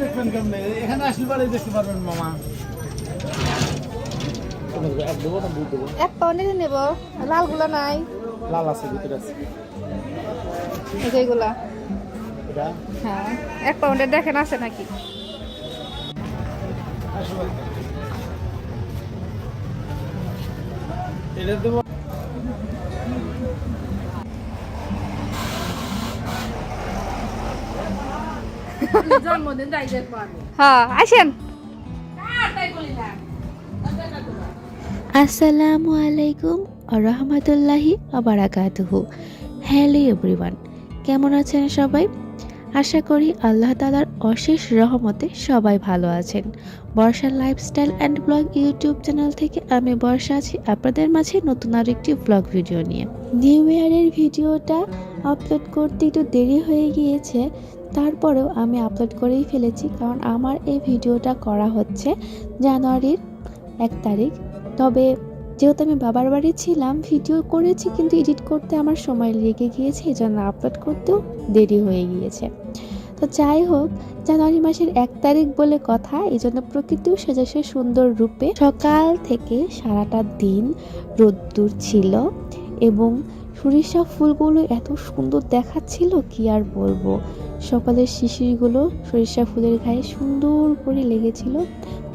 দেখবেন কেমনে? এখানে আসলে পরে দেখতে পারবেন মামা। এক দেবো না দুই দেবো এক পাউন্ডে নেব। লালগুলো নাই। লাল আছে ভিতরে আছে। এই যে এগুলা। এটা? হ্যাঁ এক পাউন্ডের দেখেন আছে নাকি? এটা দেবো। হ্যাঁ আসসালামু আলাইকুম রহমতুল্লাহি হ্যালো এভরিওয়ান, কেমন আছেন সবাই? আশা করি আল্লাহ তালার অশেষ রহমতে সবাই ভালো আছেন। বর্ষার lifestyle and blog YouTube channel থেকে আমি বর্ষা আছি, আপনাদের মাঝে নতুন আর একটি ব্লগ ভিডিও নিয়ে। নিউ ইয়ারের ভিডিওটা আপলোড করতে একটু দেরি হয়ে গিয়েছে তারপরেও আমি আপলোড করেই ফেলেছি কারণ আমার এই ভিডিওটা করা হচ্ছে জানুয়ারির এক তারিখ। তবে যেহেতু আমি বাবার বাড়ি ছিলাম, ভিডিও করেছি কিন্তু এডিট করতে আমার সময় লেগে গিয়েছে এই জন্য আপলোড করতেও দেরি হয়ে গিয়েছে। তো যাই হোক, জানুয়ারি মাসের এক তারিখ বলে কথা এই জন্য প্রকৃতিও সেজেছে সুন্দর রূপে। সকাল থেকে সারাটা দিন রোদ্দুর ছিল এবং সরিষা ফুলগুলো এত সুন্দর দেখাচ্ছিল, কি আর বলব? সকালের শিশিরগুলো সরিষা ফুলের গায়ে সুন্দর করে লেগেছিল,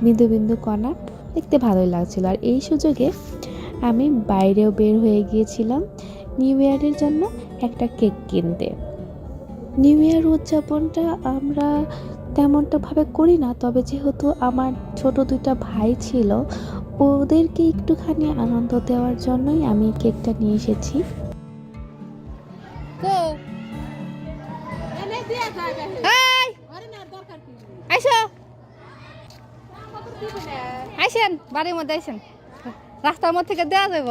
বিন্দু বিন্দু কণা। দেখতে ভালোই লাগছিল। আর এই সুযোগে আমি বাইরেও বের হয়ে গিয়েছিলাম নিউ ইয়ারের জন্য একটা কেক কিনতে। নিউ ইয়ার উদযাপনটা আমরা তেমনটাভাবে করি না, তবে যেহেতু আমার ছোট দুইটা ভাই ছিল, ওদেরকে একটুখানি আনন্দ দেওয়ার জন্যই আমি কেকটা নিয়ে এসেছি। আইসো। আইসেন বাড়ির মধ্যে আইসেন। রাস্তার মধ্যে থেকে দেওয়া যাব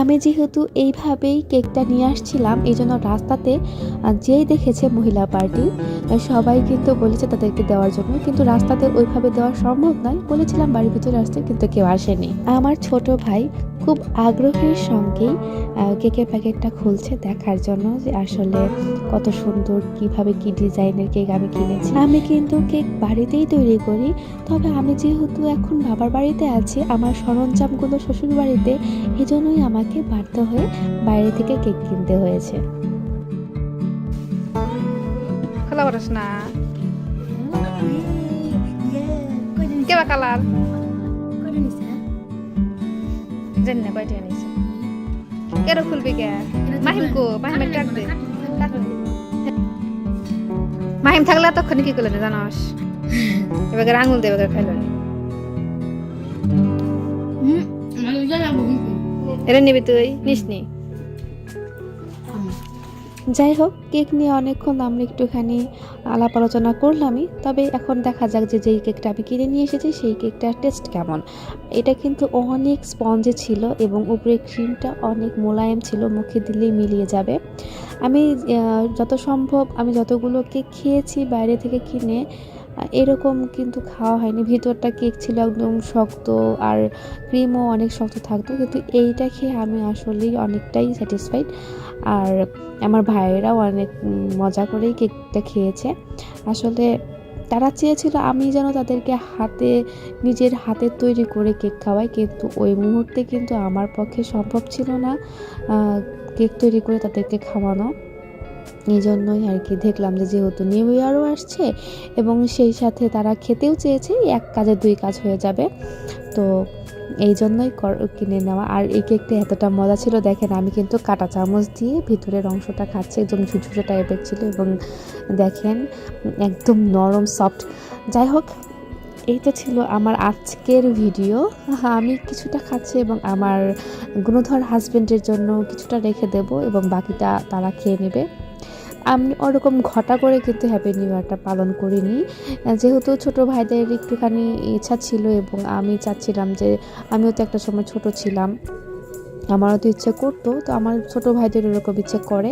আমি যেহেতু এইভাবেই কেকটা নিয়ে আসছিলাম এই জন্য রাস্তাতে যেই দেখেছে মহিলা পার্টি সবাই কিন্তু বলেছে তাদেরকে দেওয়ার জন্য। কিন্তু রাস্তাতে ওইভাবে দেওয়া সম্ভব নয়। বলেছিলাম বাড়ির ভিতরে আসতে, কিন্তু কেউ আসেনি। আমার ছোট ভাই খুব আগ্রহের সঙ্গেই কেকের প্যাকেটটা খুলছে দেখার জন্য যে আসলে কত সুন্দর, কীভাবে কি ডিজাইনের কেক আমি কিনেছি। আমি কিন্তু কেক বাড়িতেই তৈরি করি। তবে আমি যেহেতু এখন বাবার বাড়িতে আছি, আমার সরঞ্জামগুলো শ্বশুর বাড়িতে এজন্যই আমাকে বাধ্য হয়ে বাইরে থেকে কেক কিনতে হয়েছে। না। না মাহিম থাকলে তখন কি করলেন জানাস? এবার আঙুল দে এবার খাইল এটা নিবি তুই নিস নি যাই হোক কেক নিয়ে অনেকক্ষণ আমরা একটুখানি আলাপ আলোচনা করলামই, তবে এখন দেখা যাক যে যেই কেকটা আমি কিনে নিয়ে এসেছি, সেই কেকটার টেস্ট কেমন। এটা কিন্তু অনেক স্পঞ্জে ছিল এবং উপরে ক্রিমটা অনেক মোলায়েম ছিল, মুখে দিলেই মিলিয়ে যাবে। আমি যত সম্ভব আমি যতগুলো কেক খেয়েছি বাইরে থেকে কিনে এরকম কিন্তু খাওয়া হয়নি। ভিতরটা কেক ছিল একদম শক্ত আর ক্রিমও অনেক শক্ত থাকতো। কিন্তু এইটা খেয়ে আমি আসলেই অনেকটাই স্যাটিসফাইড আর আমার ভাইয়েরাও অনেক মজা করেই কেকটা খেয়েছে। আসলে তারা চেয়েছিল আমি যেন তাদেরকে হাতে, নিজের হাতে তৈরি করে কেক খাওয়াই। কিন্তু ওই মুহূর্তে কিন্তু আমার পক্ষে সম্ভব ছিল না কেক তৈরি করে তাদেরকে খাওয়ানো। এই জন্যই আর কি দেখলাম যে যেহেতু নিউ ইয়ারও আসছে এবং সেই সাথে তারা খেতেও চেয়েছে, এক কাজে দুই কাজ হয়ে যাবে। তো এই জন্যই কিনে নেওয়া। আর এই কেকটা এতটা মজা ছিল, দেখেন আমি কিন্তু কাঁটা চামচ দিয়ে ভিতরের অংশটা খাচ্ছি, একদম ঝুঝুঝে টাইপের ছিল এবং দেখেন একদম নরম সফট যাই হোক, এই তো ছিল আমার আজকের ভিডিও। আমি কিছুটা খাচ্ছি এবং আমার গুণধর হাজবেন্ডের জন্য কিছুটা রেখে দেব এবং বাকিটা তারা খেয়ে নেবে। আমি ওরকম ঘটা করে কিন্তু হ্যাপি নিউ ইয়ারটা পালন করিনি। যেহেতু ছোট ভাইদের একটুখানি ইচ্ছা ছিল এবং আমি চাচ্ছিলাম যে আমিও তো একটা সময় ছোট ছিলাম আমারও তো ইচ্ছে করতো তো আমার ছোট ভাইদের এরকম ইচ্ছে করে।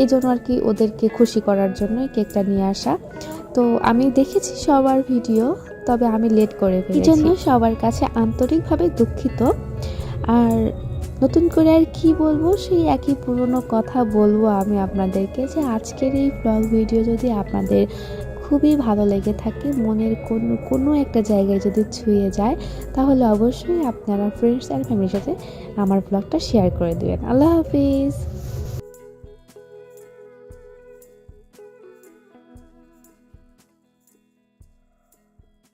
এই জন্য আর কি ওদেরকে খুশি করার জন্যই কেকটা নিয়ে আসা। তো আমি দেখেছি সবার ভিডিও তবে আমি লেট করে ফেলেছি জন্য সবার কাছে আন্তরিকভাবে দুঃখিত। আর নতুন করে আর কি বলব? সেই একই পুরনো কথা বলব আমি আপনাদেরকে যে আজকের এই ব্লগ ভিডিও যদি আপনাদের খুবই ভালো লেগে থাকে, মনের কোনো কোনো একটা জায়গায় যদি ছুঁয়ে যায়, তাহলে অবশ্যই আপনারা ফ্রেন্ডস অ্যান্ড ফ্যামিলির সাথে আমার ব্লগটা শেয়ার করে দেবেন। আল্লাহ হাফিজ!